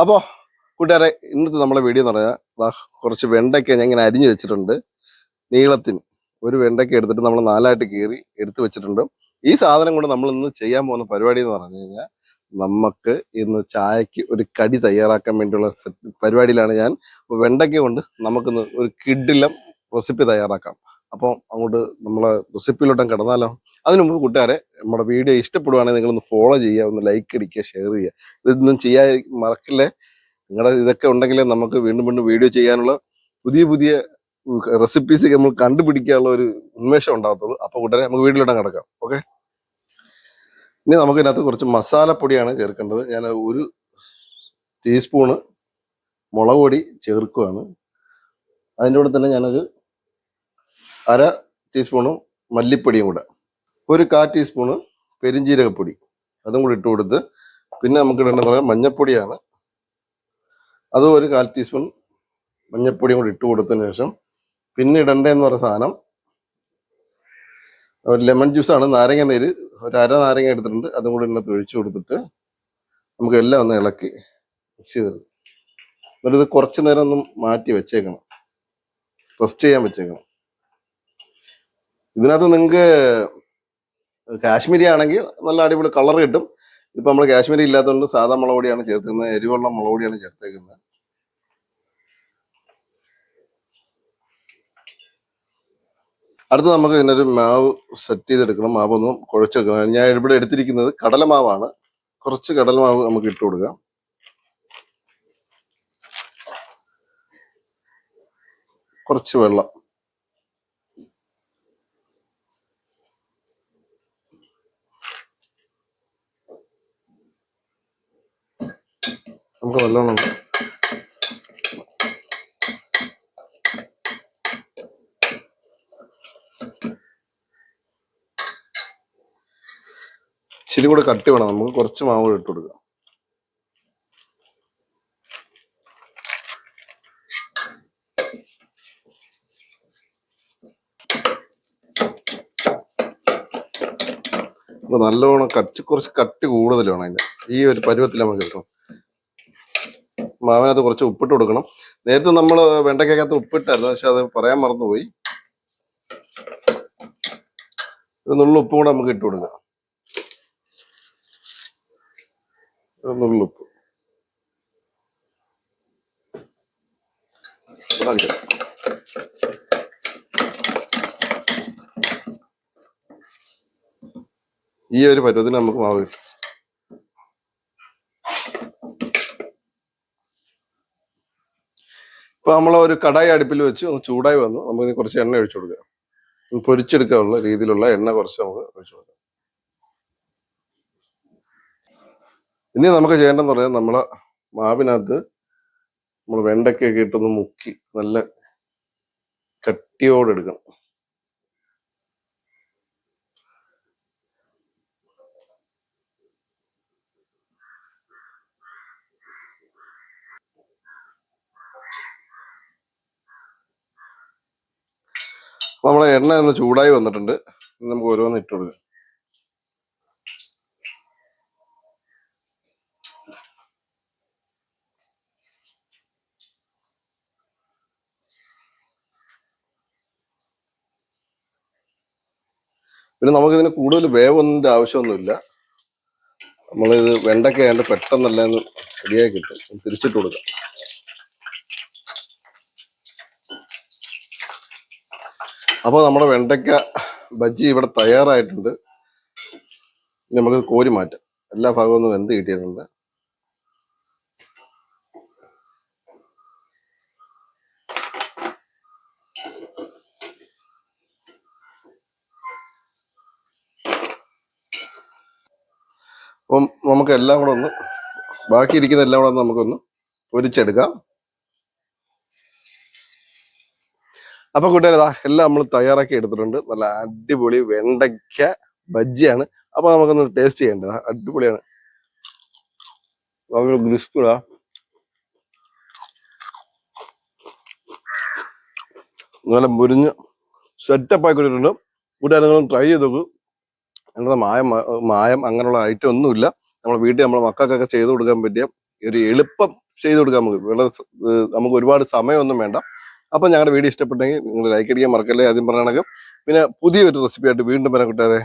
അപ്പോൾ കൂട്ടുകാരെ ഇന്നത്തെ നമ്മളെ വീഡിയോ എന്ന് പറഞ്ഞാൽ കുറച്ച് വെണ്ടയ്ക്ക ഞാൻ ഇങ്ങനെ അരിഞ്ഞു വെച്ചിട്ടുണ്ട്. നീളത്തിന് ഒരു വെണ്ടയ്ക്ക എടുത്തിട്ട് നമ്മൾ നാലായിട്ട് കീറി എടുത്തു വെച്ചിട്ടുണ്ട്. ഈ സാധനം കൊണ്ട് നമ്മൾ ഇന്ന് ചെയ്യാൻ പോകുന്ന പരിപാടി എന്ന് പറഞ്ഞു കഴിഞ്ഞാൽ നമുക്ക് ഇന്ന് ചായക്ക് ഒരു കടി തയ്യാറാക്കാൻ വേണ്ടിയുള്ള പരിപാടിയിലാണ് ഞാൻ. വെണ്ടയ്ക്ക കൊണ്ട് നമുക്കിന്ന് ഒരു കിഡിലം റെസിപ്പി തയ്യാറാക്കാം. അപ്പോൾ അങ്ങോട്ട് നമ്മളെ റെസിപ്പിയിലോട്ടും കിടന്നാലോ? അതിനു മുമ്പ് കൂട്ടുകാരെ നമ്മുടെ വീഡിയോ ഇഷ്ടപ്പെടുവാണെങ്കിൽ നിങ്ങളൊന്ന് ഫോളോ ചെയ്യുക ഒന്ന് ലൈക്ക് അടിക്കുക ഷെയർ ചെയ്യുക. ഇതൊന്നും ചെയ്യാൻ മറക്കില്ലേ? നിങ്ങളുടെ ഇതൊക്കെ ഉണ്ടെങ്കിലേ നമുക്ക് വീണ്ടും വീണ്ടും വീഡിയോ ചെയ്യാനുള്ള പുതിയ പുതിയ റെസിപ്പീസ് നമ്മൾ കണ്ടുപിടിക്കാനുള്ള ഒരു ഉന്മേഷം ഉണ്ടാകത്തുള്ളൂ. അപ്പോൾ കൂട്ടുകാരെ നമുക്ക് വീട്ടിലോട്ട് കിടക്കാം. ഓക്കെ ഇനി നമുക്ക് ഇതിനകത്ത് കുറച്ച് മസാലപ്പൊടിയാണ് ചേർക്കേണ്ടത്. ഞാൻ ഒരു ടീസ്പൂണ് മുളക് പൊടി ചേർക്കുകയാണ് അതിന്റെ കൂടെ തന്നെ ഞാനൊരു അര ടീസ്പൂണ് മല്ലിപ്പൊടിയും കൂടെ. ഒരു കാ ടീസ്പൂണ് പെരിഞ്ജീരകപ്പൊടി അതും കൂടി ഇട്ട് കൊടുത്ത് പിന്നെ നമുക്ക് ഇടേണ്ടത് പറയാം മഞ്ഞപ്പൊടിയാണ്. അതും ഒരു കാൽ ടീസ്പൂൺ മഞ്ഞപ്പൊടിയും കൂടി ഇട്ട് കൊടുത്തതിന് ശേഷം പിന്നെ ഇടേണ്ടതെന്ന് പറയുന്ന സാധനം ഒരു ലെമൺ ജ്യൂസാണ് നാരങ്ങ നീര് ഒരു അര നാരങ്ങ എടുത്തിട്ടുണ്ട്. അതും കൂടി ഇതിനകത്ത് ഒഴിച്ചു കൊടുത്തിട്ട് നമുക്ക് എല്ലാം ഒന്ന് ഇളക്കി മിക്സ് ചെയ്തെടുക്കും. എന്നിട്ട് ഇത് കുറച്ച് നേരം ഒന്ന് മാറ്റി വെച്ചേക്കണം. റെസ്റ്റ് ചെയ്യാൻ വെച്ചേക്കണം. ഇതിനകത്ത് നിങ്ങൾക്ക് കാശ്മീരി ആണെങ്കിൽ നല്ല അടിപൊളി കളർ കിട്ടും. ഇപ്പൊ നമ്മൾ കാശ്മീരി ഇല്ലാത്തതുകൊണ്ട് സാധാ മുളക് പൊടിയാണ് ചേർക്കുന്നത് എരിവുള്ള മുളക് പൊടിയാണ് ചേർത്തേക്കുന്നത്. അടുത്ത് നമുക്ക് ഇതിനൊരു മാവ് സെറ്റ് ചെയ്തെടുക്കണം. മാവ് കുഴച്ചെടുക്കണം. ഞാൻ ഇവിടെ എടുത്തിരിക്കുന്നത് കടലമാവാണ് കുറച്ച് കടലമാവ് നമുക്ക് ഇട്ട് കൊടുക്കാം. കുറച്ച് വെള്ളം. നമുക്ക് നല്ലോണം ഇച്ചിരി കൂടെ കട്ടി വേണം. നമുക്ക് കുറച്ച് മാവ് ഇട്ട് കൊടുക്കാം. നല്ലോണം കട്ടി കുറച്ച് കട്ടി കൂടുതൽ വേണം അതിന്റെ ഈ ഒരു പരുവത്തിൽ നമുക്ക് എടുക്കണം മാവിനകത്ത് കുറച്ച് ഉപ്പിട്ട് കൊടുക്കണം. നേരത്തെ നമ്മൾ വെണ്ടയ്ക്കകത്ത് ഉപ്പിട്ടായിരുന്നു പക്ഷെ അത് പറയാൻ മറന്നുപോയി. ഒരു നുള്ളു ഉപ്പും കൂടെ നമുക്ക് ഇട്ട് കൊടുക്കാം. നുള്ളുപ്പ് ഈ ഒരു പരുവത്തിന് നമുക്ക് മാവ് കിട്ടും. ഇപ്പൊ നമ്മൾ ഒരു കടായി അടുപ്പിൽ വെച്ച് ഒന്ന് ചൂടായി വന്നു. നമുക്ക് കുറച്ച് എണ്ണ ഒഴിച്ചു കൊടുക്കാം. പൊരിച്ചെടുക്കാനുള്ള രീതിയിലുള്ള എണ്ണ കുറച്ച് നമുക്ക് ഒഴിച്ചു കൊടുക്കാം. ഇനി നമുക്ക് ചെയ്യേണ്ടതെന്ന് പറഞ്ഞാൽ നമ്മളെ മാവിനകത്ത് നമ്മൾ വെണ്ടയ്ക്കൊക്കെ ഇട്ടൊന്ന് മുക്കി നല്ല കട്ടിയോടെ എടുക്കണം. അപ്പൊ നമ്മളെ എണ്ണ ഒന്ന് ചൂടായി വന്നിട്ടുണ്ട്. നമുക്ക് ഓരോന്ന് ഇട്ട് കൊടുക്കാം. പിന്നെ നമുക്കിതിന് കൂടുതൽ വേവൊന്നിന്റെ ആവശ്യമൊന്നുമില്ല. നമ്മളിത് വെണ്ടയ്ക്ക ആയതുകൊണ്ട് പെട്ടെന്നല്ല റെഡിയായി കിട്ടും. തിരിച്ചിട്ട് കൊടുക്കാം. അപ്പോൾ നമ്മുടെ വെണ്ടയ്ക്ക ബജ്ജി ഇവിടെ തയ്യാറായിട്ടുണ്ട്. നമുക്ക് കോരി മാറ്റാം. എല്ലാ ഭാഗവും ഒന്ന് വെന്ത് കിട്ടിയിട്ടുണ്ട്. അപ്പം നമുക്ക് എല്ലാം കൂടെ ഒന്ന് ബാക്കി ഇരിക്കുന്ന എല്ലാം കൂടെ നമുക്കൊന്ന് പൊരിച്ചെടുക്കാം. അപ്പൊ കൂട്ടുകാരതാ എല്ലാം നമ്മൾ തയ്യാറാക്കി എടുത്തിട്ടുണ്ട്. നല്ല അടിപൊളി വെണ്ടയ്ക്ക ബജ്ജിയാണ്. അപ്പൊ നമുക്കൊന്ന് ടേസ്റ്റ് ചെയ്യേണ്ടത് അടിപൊളിയാണ്. നല്ല മുരിഞ്ഞ് സെറ്റപ്പ് ആക്കിയിട്ടുണ്ട് കൂട്ടുകാരെ നിങ്ങളും ട്രൈ ചെയ്ത് നോക്കൂ. അങ്ങനത്തെ മായം മായം അങ്ങനെയുള്ള ഐറ്റം ഒന്നുമില്ല. നമ്മൾ വീട്ടിൽ നമ്മളെ മക്കൾക്കൊക്കെ ചെയ്തു കൊടുക്കാൻ പറ്റിയ ഒരു എളുപ്പം ചെയ്ത് കൊടുക്കാൻ നമുക്ക്. വളരെ നമുക്ക് ഒരുപാട് സമയമൊന്നും വേണ്ട. അപ്പം ഞങ്ങളുടെ വീഡിയോ ഇഷ്ടപ്പെട്ടെങ്കിൽ നിങ്ങൾ ലൈക്ക് അടിക്കാൻ മറക്കല്ലേ? ആദ്യം പറയണക്കും പിന്നെ പുതിയൊരു റെസിപ്പിയായിട്ട് വീണ്ടും വരാം കൂട്ടുകാരെ.